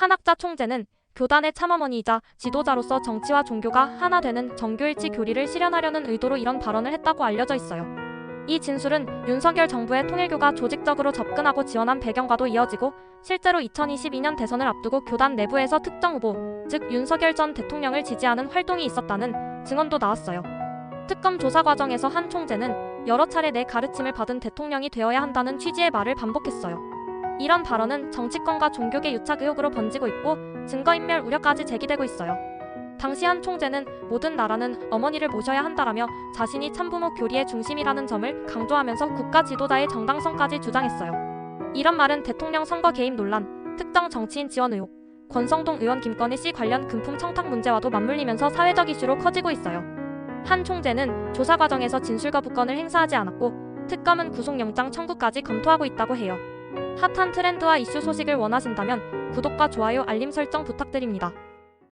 한학자 총재는 교단의 참어머니이자 지도자로서 정치와 종교가 하나 되는 정교일치 교리를 실현하려는 의도로 이런 발언을 했다고 알려져 있어요. 이 진술은 윤석열 정부의 통일교가 조직적으로 접근하고 지원한 배경과도 이어지고 실제로 2022년 대선을 앞두고 교단 내부에서 특정 후보, 즉 윤석열 전 대통령을 지지하는 활동이 있었다는 증언도 나왔어요. 특검 조사 과정에서 한 총재는 여러 차례 내 가르침을 받은 대통령이 되어야 한다는 취지의 말을 반복했어요. 이런 발언은 정치권과 종교계 유착 의혹으로 번지고 있고 증거인멸 우려까지 제기되고 있어요. 당시 한 총재는 모든 나라는 어머니를 모셔야 한다라며 자신이 참부모 교리의 중심이라는 점을 강조하면서 국가 지도자의 정당성까지 주장했어요. 이런 말은 대통령 선거 개입 논란, 특정 정치인 지원 의혹, 권성동 의원 김건희 씨 관련 금품 청탁 문제와도 맞물리면서 사회적 이슈로 커지고 있어요. 한 총재는 조사 과정에서 진술과 부권을 행사하지 않았고 특검은 구속영장 청구까지 검토하고 있다고 해요. 핫한 트렌드와 이슈 소식을 원하신다면 구독과 좋아요 알림 설정 부탁드립니다.